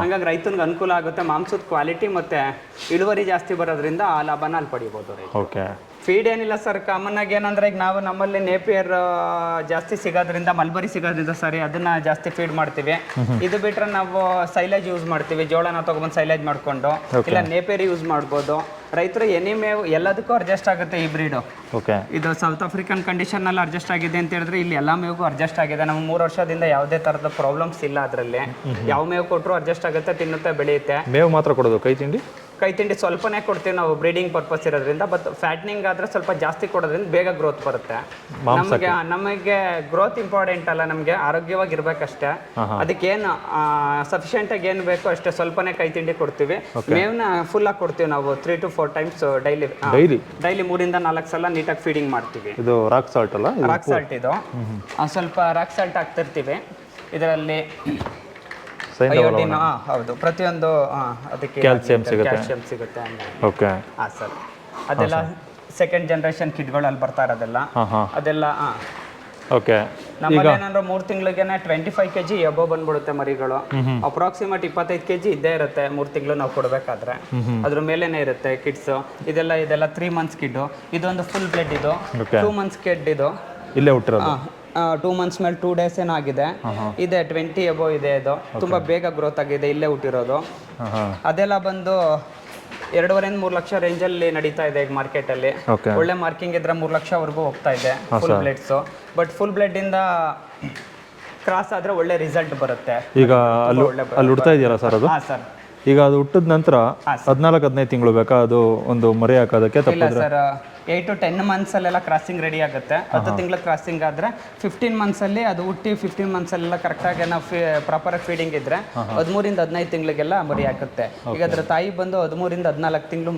ಹಂಗಾಗಿ ರೈತನಿಗೆ ಅನುಕೂಲ ಆಗುತ್ತೆ ಮಾಂಸದ ಕ್ವಾಲಿಟಿ ಮತ್ತೆ ಇಳುವರಿ ಜಾಸ್ತಿ ಬರೋದ್ರಿಂದ ಆ ಲಾಭನ ಅಲ್ಲಿ ಪಡಿಬೋದು ರೈತ ಓಕೆ ಫೀಡ್ ಏನಿಲ್ಲ ಸರ್ ಕಾಮನ್ ಆಗಿ ಏನಂದ್ರೆ ಈಗ ನಾವು ನಮ್ಮಲ್ಲಿ ನೇಪಿಯರ್ ಜಾಸ್ತಿ ಸಿಗೋದ್ರಿಂದ ಮಲ್ಬರಿ ಸಿಗೋದ್ರಿಂದ ಸರಿ ಅದನ್ನ ಜಾಸ್ತಿ ಫೀಡ್ ಮಾಡ್ತೀವಿ. ಇದು ಬಿಟ್ರೆ ನಾವು ಸೈಲೇಜ್ ಯೂಸ್ ಮಾಡ್ತೀವಿ. ಜೋಳನ ತಗೊಂಡ್ಬಂದು ಸೈಲೇಜ್ ಮಾಡ್ಕೊಂಡು. ಇಲ್ಲ ನೇಪಿಯರ್ ಯೂಸ್ ಮಾಡ್ಬೋದು. ರೈತರು ಎನಿ ಮೇವು ಎಲ್ಲದಕ್ಕೂ ಅಡ್ಜಸ್ಟ್ ಆಗುತ್ತೆ ಈ ಬ್ರೀಡು ಓಕೆ ಇದು ಸೌತ್ ಆಫ್ರಿಕನ್ ಕಂಡೀಷನ್ ಅಲ್ಲಿ ಅಡ್ಜಸ್ಟ್ ಆಗಿದೆ ಅಂತ ಹೇಳಿದ್ರೆ ಇಲ್ಲಿ ಎಲ್ಲ ಮೇವಿಗೂ ಅಡ್ಜಸ್ಟ್ ಆಗಿದೆ. ನಮ್ಮ ಮೂರು ವರ್ಷದಿಂದ ಯಾವುದೇ ತರದ ಪ್ರಾಬ್ಲಮ್ಸ್ ಇಲ್ಲ ಅದರಲ್ಲಿ. ಯಾವ ಮೇವು ಕೊಟ್ಟರು ಅಡ್ಜಸ್ಟ್ ಆಗುತ್ತೆ ತಿನ್ನುತ್ತೆ ಬೆಳೆಯುತ್ತೆ. ಮೇವು ಮಾತ್ರ ಕೊಡೋದು ಕೈ ತಿಂಡಿ? ಕೈ ತಿಂಡಿ ಸ್ವಲ್ಪನೇ ಕೊಡ್ತೀವಿ ನಾವು ಬ್ರೀಡಿಂಗ್ ಪರ್ಪಸ್ ಇರೋದ್ರಿಂದ ಬಟ್ ಫ್ಯಾಟ್ನಿಂಗ್ ಆದ್ರೆ ಸ್ವಲ್ಪ ಜಾಸ್ತಿ ಕೊಡೋದ್ರಿಂದ ಬೇಗ ಗ್ರೋತ್ ಬರುತ್ತೆ. ನಮಗೆ ನಮಗೆ ಗ್ರೋತ್ ಇಂಪಾರ್ಟೆಂಟ್ ಅಲ್ಲ ನಮಗೆ ಆರೋಗ್ಯವಾಗಿರ್ಬೇಕಷ್ಟೇ ಅದಕ್ಕೇನು ಸಫಿಷಿಯಂಟ್ ಆಗಿ ಏನು ಬೇಕು ಅಷ್ಟೇ ಸ್ವಲ್ಪನೇ ಕೈ ತಿಂಡಿ ಕೊಡ್ತೀವಿ ಮೇವ್ನ ಫುಲ್ ಆಗಿ ಕೊಡ್ತೀವಿ ನಾವು three to four times daily daily daily ಮೂರಿಂದ ನಾಲ್ಕು ಸಲ ನೀಟಾಗಿ ಫೀಡಿಂಗ್ ಮಾಡ್ತೀವಿ. ಇದು ರಾಕ್ ಸಾಲ್ಟ್ ಅಲ್ಲ? ರಾಕ್ ಸಾಲ್ಟ್ ಇದು. ಸ್ವಲ್ಪ ರಾಕ್ ಸಾಲ್ಟ್ ಹಾಕ್ತಿರ್ತೀವಿ. ಇದರಲ್ಲಿ ಅಯೋಡಿನ್ ಹೌದು. ಪ್ರತಿಯೊಂದು ಆ, ಅದಕ್ಕೆ ಕ್ಯಾಲ್ಸಿಯಂ ಸಿಗುತ್ತೆ. ಕ್ಯಾಲ್ಸಿಯಂ ಸಿಗುತ್ತೆ ಓಕೆ ಹಾಂ ಸರ್. ಅದೆಲ್ಲ ಸೆಕೆಂಡ್ ಜನರೇಷನ್ ಕಿಡ್ಗಳಲ್ಲಿ ಬರ್ತಾ ಇರೋದೆಲ್ಲ. ಅದೆಲ್ಲ ಹಾಂ ಓಕೆ ನಮ್ಮಲ್ಲಿ ಏನಂದ್ರೆ ಮೂರು ತಿಂಗಳಿಗೆನೆ twenty five K G above ಬಂದ್ಬಿಡುತ್ತೆ ಮರಿಗಳು. ಅಪ್ರಾಕ್ಸಿಮೇಟ್ ಇಪ್ಪತ್ತೈದು ಕೆ ಜಿ ಇದ್ದೇ ಇರುತ್ತೆ. ಮೂರು ತಿಂಗಳು ನಾವು ಕೊಡಬೇಕಾದ್ರೆ. ಅದ್ರ ಮೇಲೇನೆ ಇರುತ್ತೆ ಕಿಡ್ಸ್ ಇದೆಲ್ಲ ಇದೆಲ್ಲ ತ್ರೀ ಮಂತ್ಸ್ ಕಿಡ್ ಇದೊಂದು ಫುಲ್ ಬ್ಲೆಡ್ ಇದು. ಟೂ ಮಂತ್ಸ್ ಕಿಡ್ ಇದು. ಇಲ್ಲೇ ಹುಟ್ಟಿರೋದು. ಟೂ ಮಂತ್ಸ್ ಮೇಲೆ ಟೂ ಡೇಸ್ ಏನೋ ಆಗಿದೆ. ಇದೆ ಟ್ವೆಂಟಿ ಅಬೋ ಇದೆ ಇದು. ತುಂಬಾ ಬೇಗ ಗ್ರೋತ್ ಆಗಿದೆ ಇಲ್ಲೇ ಹುಟ್ಟಿರೋದು. ಅದೆಲ್ಲ ಬಂದು ಎರಡೂವರೆಯಿಂದ ಮೂರು ಲಕ್ಷ ರೇಂಜಲ್ಲಿ ನಡೀತಾ ಇದೆ ಈಗ ಮಾರ್ಕೆಟಲ್ಲಿ ಅಲ್ಲಿ. ಒಳ್ಳೆ ಮಾರ್ಕಿಂಗ್ ಇದ್ರೆ ಮೂರು ಲಕ್ಷವರೆಗೂ ಹೋಗ್ತಾ ಇದೆ ಫುಲ್ ಬ್ಲೆಡ್ಸು ಬಟ್ ಫುಲ್ ಬ್ಲೆಡ್ಡಿಂದ ಕ್ರಾಸ್ ಆದರೆ ಒಳ್ಳೆ ರಿಸಲ್ಟ್ ಬರುತ್ತೆ. ಈಗ ಅಲ್ಲಿ ಅಲ್ಲಿ ಹುಡ್ತಾ ಇದೆಯಲ್ಲ ಸರ್ ಅದು? ಹಾಂ ಸರ್ ಈಗ ಅದು ಹುಟ್ಟಿದ ನಂತರ ಹದಿನಾಲ್ಕು ಹದಿನೈದು ತಿಂಗಳು ಬೇಕಾ? ಅದು ಒಂದು ಮರಿ ಹಾಕೋದಕ್ಕೆ ತಪ್ಪಿದ್ರೆ? ಸರ್ ಏಯ್ಟ್ ಟು ಟೆನ್ ಮಂತ್ಸಲ್ಲೆಲ್ಲ ಕ್ರಾಸಿಂಗ್ ರೆಡಿ ಆಗುತ್ತೆ. ಹತ್ತು ತಿಂಗಳ ಕ್ರಾಸಿಂಗ್ ಆದರೆ ಫಿಫ್ಟೀನ್ ಮಂತ್ಸಲ್ಲಿ ಅದು ಹುಟ್ಟಿ ಫಿಫ್ಟೀನ್ ಮಂತ್ಸಲ್ಲೆಲ್ಲ ಕರೆಕ್ಟಾಗಿ ನಾವು ಫಿ ಪ್ರಾಪರಾಗಿ ಫೀಡಿಂಗ್ ಇದ್ರೆ ಹದಿಮೂರಿಂದ ಹದಿನೈದು ತಿಂಗಳಿಗೆಲ್ಲ ಮರಿ ಹಾಕುತ್ತೆ ಈಗ ಅದರ ತಾಯಿ ಬಂದು ಹದಿಮೂರಿಂದ ಹದಿನಾಲ್ಕು ತಿಂಗಳು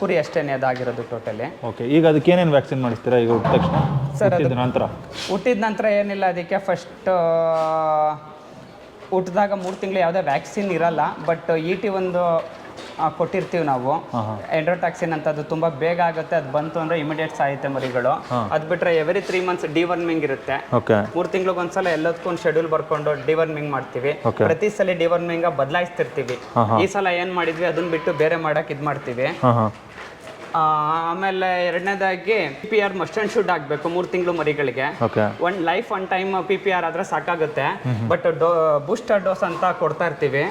ಕುರಿ ಅಷ್ಟೇನೆ ಅದಾಗಿರೋದು ಟೋಟಲಿ ಓಕೆ ಈಗ ಅದಕ್ಕೆ ಏನೇನು ವ್ಯಾಕ್ಸಿನ್ ಮಾಡಿಸ್ತೀರಾ? ಈಗ ಹುಟ್ಟಿದ ತಕ್ಷಣ? ಹುಟ್ಟಿದ ನಂತರ? ಹುಟ್ಟಿದ ನಂತರ ಏನಿಲ್ಲ ಅದಕ್ಕೆ ಫಸ್ಟ್ ಹುಟ್ಟಿದಾಗ ಮೂರು ತಿಂಗಳು ಯಾವುದೇ ವ್ಯಾಕ್ಸಿನ್ ಇರಲ್ಲ ಬಟ್ ಈ ಟಿ ಒಂದು ಕೊಟ್ಟಿರ್ತೀವಿ ನಾವು. ಎಂಡ್ರೋಟಾಕ್ಸಿನ್ ಅಂತ ಅದು ತುಂಬಾ ಬೇಗ ಆಗುತ್ತೆ. ಅದು ಬಂತು ಅಂದ್ರೆ ಇಮಿಡಿಯೇಟ್ ಸಾಯುತ್ತೆ ಮರಿಗಳು. ಅದ್ ಬಿಟ್ರೆ ಎವ್ರಿ ತ್ರೀ ಮಂತ್ಸ್ ಡಿವರ್ಮಿಂಗ್ ಇರುತ್ತೆ. ಮೂರ್ ತಿಂಗಳಿಗೆ ಒಂದ್ಸಲ ಎಲ್ಲದಕ್ಕೂ ಒಂದು ಶೆಡ್ಯೂಲ್ ಬರ್ಕೊಂಡು ಡಿವರ್ಮಿಂಗ್ ಮಾಡ್ತೀವಿ. ಪ್ರತಿ ಸಲ ಡಿವರ್ಮಿಂಗ್ ಬದಲಾಯಿಸ್ತಿರ್ತೀವಿ. ಈ ಸಲ ಏನ್ ಮಾಡಿದ್ವಿ? ಅದನ್ನ ಬಿಟ್ಟು ಬೇರೆ ಮಾಡಕ್ ಇದ್ ಮಾಡ್ತೀವಿ. ಆಮೇಲೆ ಎರಡನೇದಾಗಿ P P R must and should ಆಗಬೇಕು ಮೂರು ತಿಂಗಳು ಮರಿಗಳಿಗೆ. One life one time P P R ಆದ್ರೆ ಸಾಕಾಗುತ್ತೆ. ಬಟ್ ಡೋ ಬೂಸ್ಟರ್ ಡೋಸ್ ಅಂತ ಕೊಡ್ತಾ ಇರ್ತೀವಿ.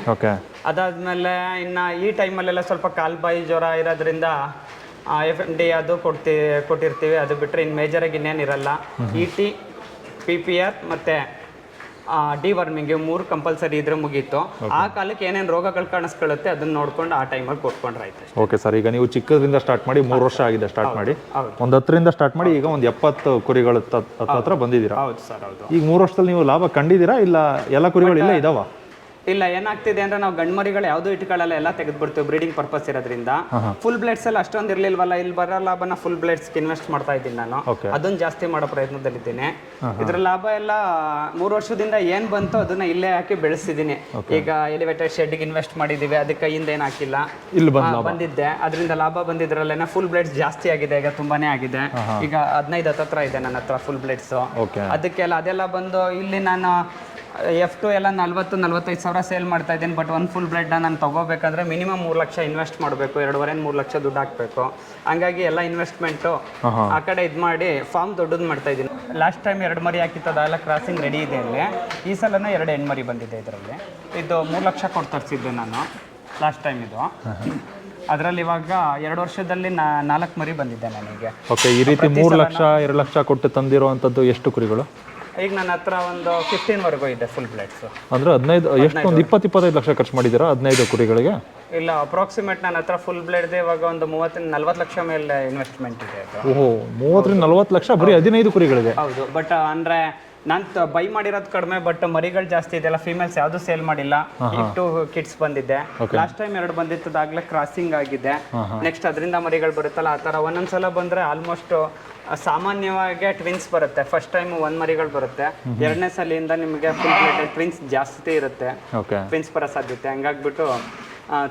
ಅದಾದ್ಮೇಲೆ ಇನ್ನ ಈ ಟೈಮಲ್ಲೆಲ್ಲ ಸ್ವಲ್ಪ ಕಾಲು ಬಾಯಿ ಜ್ವರ ಇರೋದ್ರಿಂದ ಎಫ್ ಎಂ ಡಿ ಅದು ಕೊಡ್ತಿ ಕೊಟ್ಟಿರ್ತೀವಿ. ಅದು ಬಿಟ್ಟರೆ ಇನ್ನು ಮೇಜರಾಗಿ ಇನ್ನೇನಿರಲ್ಲ E T P P R ಮತ್ತು ಡಿವರ್ಮಿಂಗ್ ಮೂರು ಕಂಪಲ್ಸರಿ ಇದ್ರೆ ಮುಗೀತು. ಆ ಕಾಲಕ್ಕೆ ಏನೇನು ರೋಗಗಳು ಕಾಣಿಸ್ಕೊಳ್ಳುತ್ತೆ ಅದನ್ನ ನೋಡ್ಕೊಂಡು ಆ ಟೈಮಲ್ಲಿ ಕೊಟ್ಕೊಂಡ್ರೆ ಆಯ್ತು ಓಕೆ ಸರ್ ಈಗ ನೀವು ಚಿಕ್ಕದ್ರಿಂದ ಸ್ಟಾರ್ಟ್ ಮಾಡಿ ಮೂರು ವರ್ಷ ಆಗಿದೆ ಸ್ಟಾರ್ಟ್ ಮಾಡಿ. ಒಂದ್ ಹತ್ತರಿಂದ ಸ್ಟಾರ್ಟ್ ಮಾಡಿ ಈಗ ಒಂದು ಎಪ್ಪತ್ತು ಕುರಿಗಳು ಹತ್ರ ಬಂದಿದ್ದೀರಾ? ಹೌದು ಸರ್ ಹೌದು. ಈಗ ಮೂರು ವರ್ಷದಲ್ಲಿ ನೀವು ಲಾಭ ಕಂಡಿದ್ದೀರಾ ಇಲ್ಲ ಎಲ್ಲ ಕುರಿಗಳು ಇಲ್ಲ ಇದಾವ? ಇಲ್ಲ ಏನಾಗ್ತಿದೆ ಅಂದ್ರೆ ನಾವು ಗಂಡು ಮರಿಗಳು ಯಾವ್ದು ಇಟ್ಕೊಳ್ಳಲ್ಲ ಎಲ್ಲ ತೆಗೆದ್ಬಿಡ್ತೀವಿ ಬ್ರೀಡಿಂಗ್ ಪರ್ಪಸ್ ಇರೋದ್ರಿಂದ. ಫುಲ್ ಬ್ಲೇಡ್ಸ್ ಎಲ್ಲ ಅಷ್ಟೊಂದು ಇರ್ಲಿಲ್ವಲ್ಲ ಇಲ್ಲಿ ಬರೋ ಲಾಭನ ಫುಲ್ ಬ್ಲೇಡ್ಸ್ ಇನ್ವೆಸ್ಟ್ ಮಾಡ್ತಾ ಇದ್ದೀನಿ ನಾನು. ಅದನ್ನ ಜಾಸ್ತಿ ಮಾಡೋ ಪ್ರಯತ್ನದಲ್ಲಿದ್ದೀನಿ. ಇದ್ರ ಲಾಭ ಎಲ್ಲ ಮೂರು ವರ್ಷದಿಂದ ಏನ್ ಬಂತು ಅದನ್ನ ಇಲ್ಲೇ ಹಾಕಿ ಬೆಳೆಸಿದ್ದೀನಿ. ಈಗ ಎಲಿವೇಟರ್ ಶೆಡ್ಗೆ ಇನ್ವೆಸ್ಟ್ ಮಾಡಿದೀವಿ ಅದಕ್ಕೆ ಹಿಂದೆ ಏನಾಕಿಲ್ಲ ಹಾಕಿಲ್ಲ. ಇಲ್ಲಿ ಬಂದಿದ್ದೆ. ಅದರಿಂದ ಲಾಭ ಬಂದಿದ್ರಲ್ಲೇನೆ ಫುಲ್ ಬ್ಲೇಡ್ಸ್ ಜಾಸ್ತಿ ಆಗಿದೆ ಈಗ ತುಂಬಾನೇ ಆಗಿದೆ. ಈಗ ಹದಿನೈದು ಹತ್ತತ್ರ ಇದೆ ನನ್ನ ಹತ್ರ ಫುಲ್ ಬ್ಲೇಡ್ಸ್ ಅದಕ್ಕೆಲ್ಲ ಅದೆಲ್ಲ ಬಂದು ಇಲ್ಲಿ ನಾನು ಎಫ್ ಟು ಎಲ್ಲ ನಲ್ವತ್ತು ನಲ್ವತ್ತೈದು ಸಾವಿರ ಸೇಲ್ ಮಾಡ್ತಾ ಇದ್ದೀನಿ ಬಟ್ ಒಂದು ಫುಲ್ ಬ್ಲೆಡ್ನ ನಾನು ತೊಗೋಬೇಕಾದ್ರೆ ಮಿನಿಮಮ್ ಮೂರು ಲಕ್ಷ ಇನ್ವೆಸ್ಟ್ ಮಾಡಬೇಕು ಎರಡೂವರೆ ಮೂರು ಲಕ್ಷ ದುಡ್ಡು ಹಾಕಬೇಕು. ಹಂಗಾಗಿ ಎಲ್ಲ ಇನ್ವೆಸ್ಟ್ಮೆಂಟು ಆ ಕಡೆ ಇದು ಮಾಡಿ ಫಾರ್ಮ್ ದೊಡ್ಡದು ಮಾಡ್ತಾ ಇದ್ದೀನಿ. ಲಾಸ್ಟ್ ಟೈಮ್ ಎರಡು ಮರಿ ಹಾಕಿತ್ತು ಅದೆಲ್ಲ ಕ್ರಾಸಿಂಗ್ ರೆಡಿ ಇದೆ ಇಲ್ಲಿ ಈ ಸಲನೂ ಎರಡು ಹೆಣ್ಮರಿ ಬಂದಿದೆ ಇದರಲ್ಲಿ. ಇದು ಮೂರು ಲಕ್ಷ ಕೊಟ್ಟು ತರಿಸಿದ್ದೆ ನಾನು ಲಾಸ್ಟ್ ಟೈಮ್ ಇದು. ಅದರಲ್ಲಿ ಇವಾಗ ಎರಡು ವರ್ಷದಲ್ಲಿ ನಾಲ್ಕು ಮರಿ ಬಂದಿದೆ ನನಗೆ. ಓಕೆ ಈ ರೀತಿ ಮೂರು ಲಕ್ಷ ಎರಡು ಲಕ್ಷ ಕೊಟ್ಟು ತಂದಿರುವಂಥದ್ದು ಎಷ್ಟು ಕುರಿಗಳು? ಈಗ ನನ್ನ ಹತ್ರ ಒಂದು ಫಿಫ್ಟೀನ್ವರೆಗೂ ಇದೆ ಫುಲ್ ಪ್ಲೇಟ್ಸ್ ಅಂದ್ರೆ ಹದಿನೈದು ಎಷ್ಟು ಒಂದು ಇಪ್ಪತ್ತು ಇಪ್ಪತ್ತೈದು ಲಕ್ಷ ಖರ್ಚು ಮಾಡಿದ್ದೀರಾ ಹದಿನೈದು ಕುರಿಗಳಿಗೆ? ಇಲ್ಲ ಅಪ್ರಾಕ್ಸಿಮೇಟ್ ನನ್ನ ಹತ್ರ ಫುಲ್ ಬ್ಲೇಡ್ದೆ ಇವಾಗ ಒಂದು ಮೂವತ್ತಿನ ನಲ್ವತ್ತು ಲಕ್ಷ ಮೇಲೆ ಇನ್ವೆಸ್ಟ್ಮೆಂಟ್ ಇದೆ ಅದು. ಓಹೋ ಮೂವತ್ತರಿಂದ ನಲ್ವತ್ತು ಲಕ್ಷ ಬರೀ ಹದಿನೈದು ಕುರಿಗಳಿಗೆ? ಹೌದು ಬಟ್ ಅಂದ್ರೆ ನಾನು ಬೈ ಮಾಡಿರೋದು ಕಡಿಮೆ ಬಟ್ ಮರಿಗಳು ಜಾಸ್ತಿ ಇದೆಲ್ಲ ಫೀಮೇಲ್ಸ್ ಯಾವುದು ಸೇಲ್ ಮಾಡಿಲ್ಲ. ಇಟ್ಟು ಕಿಡ್ಸ್ ಬಂದಿದ್ದೆ ಲಾಸ್ಟ್ ಟೈಮ್ ಎರಡು ಬಂದಿತ್ತು ಆಗ್ಲೇ ಕ್ರಾಸಿಂಗ್ ಆಗಿದೆ ನೆಕ್ಸ್ಟ್ ಅದರಿಂದ ಮರಿಗಳು ಬರುತ್ತಲ್ಲ ಆ ಥರ ಒಂದೊಂದ್ಸಲ ಬಂದ್ರೆ ಆಲ್ಮೋಸ್ಟ್ ಸಾಮಾನ್ಯವಾಗಿ ಟ್ವಿನ್ಸ್ ಬರುತ್ತೆ. ಫಸ್ಟ್ ಟೈಮ್ ಒಂದ್ ಮರಿಗಳು ಬರುತ್ತೆ. ಎರಡನೇ ಸಲಿಯಿಂದ ನಿಮಗೆ ಫುಲ್ ಟ್ವಿನ್ಸ್ ಜಾಸ್ತಿ ಇರುತ್ತೆ. ಟ್ವಿನ್ಸ್ ಬರೋ ಸಾಧ್ಯತೆ. ಹಂಗಾಗ್ಬಿಟ್ಟು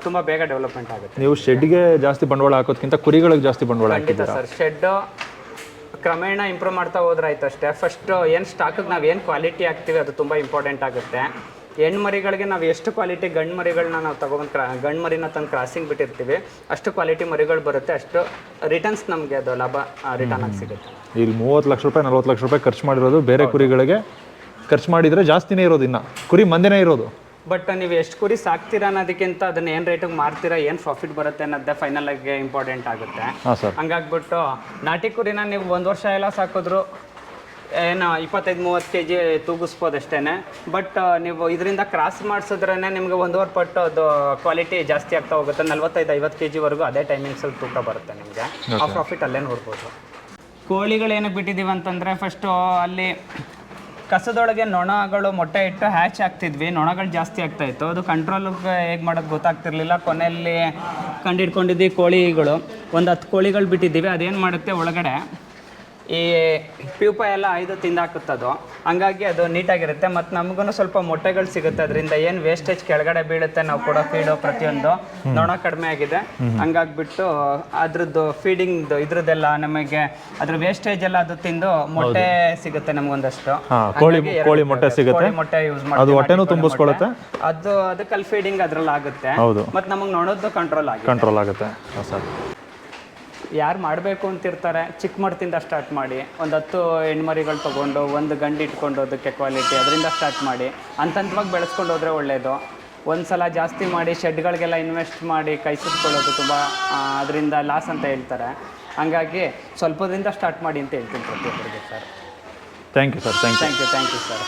ತುಂಬಾ ಬೇಗ ಡೆವಲಪ್ಮೆಂಟ್ ಆಗುತ್ತೆ. ನೀವು ಶೆಡ್ಗೆ ಜಾಸ್ತಿ ಬಂಡವಾಳ ಹಾಕೋದ್ಕಿಂತ ಕುರಿಗಳಿಗೆ ಜಾಸ್ತಿ ಬಂಡವಾಳ ಹಾಕಿದ್ದೆ ಹಾಕಿದ್ದೀರಾ? ಸರ್. ಶೆಡ್ ಕ್ರಮೇಣ ಇಂಪ್ರೂವ್ ಮಾಡ್ತಾ ಹೋದ್ರೆ ಆಯ್ತು ಅಷ್ಟೇ ಫಸ್ಟ್ ಏನು ಸ್ಟಾಕ್ ನಾವು ಏನು ಕ್ವಾಲಿಟಿ ಹಾಕ್ತೀವಿ ಅದು ತುಂಬಾ ಇಂಪಾರ್ಟೆಂಟ್ ಆಗುತ್ತೆ. ಹೆಣ್ಣು ಮರಿಗಳಿಗೆ ನಾವು ಎಷ್ಟು ಕ್ವಾಲಿಟಿ ಗಂಡು ಮರಿಗಳನ್ನ ನಾವು ತಗೊಬಂದು ಕ್ರಾ ಗಂಡು ಮರಿನ ತಂದು ಕ್ರಾಸಿಂಗ್ ಬಿಟ್ಟಿರ್ತೀವಿ ಅಷ್ಟು ಕ್ವಾಲಿಟಿ ಮರಿಗಳು ಬರುತ್ತೆ ಅಷ್ಟು ರಿಟರ್ನ್ಸ್ ನಮಗೆ ಅದು ಲಾಭ ರಿಟರ್ನ್ ಆಗಿ ಸಿಗುತ್ತೆ. ಇಲ್ಲಿ ಮೂವತ್ತು ಲಕ್ಷ ರೂಪಾಯಿ ನಲ್ವತ್ತು ಲಕ್ಷ ರೂಪಾಯಿ ಖರ್ಚು ಮಾಡಿರೋದು ಬೇರೆ ಕುರಿಗಳಿಗೆ ಖರ್ಚು ಮಾಡಿದರೆ ಜಾಸ್ತಿನೇ ಇರೋದು ಇನ್ನು. ಕುರಿ ಮಂದಿನೇ ಇರೋದು. ಬಟ್ ನೀವು ಎಷ್ಟು ಕುರಿ ಸಾಕ್ತೀರಾ ಅನ್ನೋದಕ್ಕಿಂತ ಅದನ್ನ ಏನು ರೇಟಿಗೆ ಮಾರ್ತೀರಾ ಏನು ಪ್ರಾಫಿಟ್ ಬರುತ್ತೆ ಅನ್ನೋದೇ ಫೈನಲ್ ಆಗಿ ಇಂಪಾರ್ಟೆಂಟ್ ಆಗುತ್ತೆ. ಹಂಗಾಗ್ಬಿಟ್ಟು ನಾಟಿ ಕುರಿನ ನೀವು ಒಂದು ವರ್ಷ ಎಲ್ಲ ಸಾಕಿದ್ರು ಏನು ಇಪ್ಪತ್ತೈದು ಮೂವತ್ತು ಕೆ ಜಿ ತೂಗಿಸ್ಬೋದು ಬಟ್ ನೀವು ಇದರಿಂದ ಕ್ರಾಸ್ ಮಾಡಿಸಿದ್ರೇ ನಿಮಗೆ ಒಂದೂವರೆ ಪಟ್ಟು ಅದು ಕ್ವಾಲಿಟಿ ಜಾಸ್ತಿ ಆಗ್ತಾ ಹೋಗುತ್ತೆ. ನಲ್ವತ್ತೈದು ಐವತ್ತು ಕೆ ಜಿವರೆಗೂ ಅದೇ ಟೈಮಿಂಗ್ಸಲ್ಲಿ ತೂಕ ಬರುತ್ತೆ ನಿಮಗೆ. ಆ ಪ್ರಾಫಿಟ್ ಅಲ್ಲೇ ನೋಡ್ಬೋದು. ಕೋಳಿಗಳು ಏನಕ್ಕೆ ಬಿಟ್ಟಿದ್ದೀವಿ ಅಂತಂದರೆ ಫಸ್ಟು ಅಲ್ಲಿ ಕಸದೊಳಗೆ ನೊಣಗಳು ಮೊಟ್ಟೆ ಇಟ್ಟು ಹ್ಯಾಚ್ ಆಗ್ತಿದ್ವಿ ನೊಣಗಳು ಜಾಸ್ತಿ ಆಗ್ತಾ ಇತ್ತು. ಅದು ಕಂಟ್ರೋಲ್ ಹೇಗೆ ಮಾಡೋದು ಗೊತ್ತಾಗ್ತಿರ್ಲಿಲ್ಲ. ಕೊನೆಯಲ್ಲಿ ಕಂಡಿಡ್ಕೊಂಡಿದ್ವಿ ಕೋಳಿಗಳು. ಒಂದು ಹತ್ತು ಕೋಳಿಗಳು ಬಿಟ್ಟಿದ್ದೀವಿ. ಅದೇನು ಮಾಡುತ್ತೆ ಒಳಗಡೆ ಈ ಪ್ಯೂಪ ಎಲ್ಲ ಐದು ತಿಂದಾಕುತ್ತದು. ಹಂಗಾಗಿ ಅದು ನೀಟಾಗಿರುತ್ತೆ. ಮತ್ತು ನಮಗೂ ಸ್ವಲ್ಪ ಮೊಟ್ಟೆಗಳು ಸಿಗುತ್ತೆ. ಅದರಿಂದ ಏನು ವೇಸ್ಟೇಜ್ ಕೆಳಗಡೆ ಬೀಳುತ್ತೆ ನಾವು ಕೊಡೋ ಫೀಡು ಪ್ರತಿಯೊಂದು ನೊಣ ಕಡಿಮೆ ಆಗಿದೆ. ಹಂಗಾಗ್ಬಿಟ್ಟು ಅದ್ರದ್ದು ಫೀಡಿಂಗ್ದು ಇದ್ರದ್ದೆಲ್ಲ ನಮಗೆ ಅದ್ರ ವೇಸ್ಟೇಜ್ ಎಲ್ಲ ಅದು ತಿಂದು ಮೊಟ್ಟೆ ಸಿಗುತ್ತೆ ನಮಗೊಂದಷ್ಟು. ಕೋಳಿ- ಕೋಳಿ ಮೊಟ್ಟೆ ಸಿಗುತ್ತೆ. ಮೊಟ್ಟೆ ಯೂಸ್ ಅದು ಮಾಡ್ತೀವಿ ಹೊಟ್ಟೆನೂ? ಮೊಟ್ಟೆ. ಅದು ಅದಕ್ಕಲ್ಲಿ ಫೀಡಿಂಗ್ ಅದ್ರಲ್ಲಿ ಆಗುತ್ತೆ ಮತ್ತು ನಮಗೆ ನೊಣದ್ದು ಕಂಟ್ರೋಲ್ ಆಗಿ ಕಂಟ್ರೋಲ್ ಆಗುತ್ತೆ. ಸರ್. ಯಾರು ಮಾಡಬೇಕು ಅಂತಿರ್ತಾರೆ ಚಿಕ್ಕ ಮಟ್ಟದಿಂದ ಸ್ಟಾರ್ಟ್ ಮಾಡಿ ಒಂದು ಹತ್ತು ಹೆಣ್ಮರಿಗಳು ತೊಗೊಂಡು ಒಂದು ಗಂಡು ಇಟ್ಕೊಂಡು ಅದಕ್ಕೆ ಕ್ವಾಲಿಟಿ ಅದರಿಂದ ಸ್ಟಾರ್ಟ್ ಮಾಡಿ ಹಂತವಾಗಿ ಬೆಳೆಸ್ಕೊಂಡು ಹೋದರೆ ಒಳ್ಳೆಯದು ಒಂದು ಸಲ ಜಾಸ್ತಿ ಮಾಡಿ ಶೆಡ್ಗಳಿಗೆಲ್ಲ ಇನ್ವೆಸ್ಟ್ ಮಾಡಿ ಕೈ ಸುತ್ತಕೊಳ್ಳೋದು ತುಂಬ ಅದರಿಂದ ಲಾಸ್ ಅಂತ ಹೇಳ್ತಾರೆ. ಹಾಗಾಗಿ ಸ್ವಲ್ಪದಿಂದ ಸ್ಟಾರ್ಟ್ ಮಾಡಿ ಅಂತ ಹೇಳ್ತೀನಿ ಪ್ರತಿಯೊಬ್ಬರಿಗೆ sir. Thank you sir thank you thank you thank you sir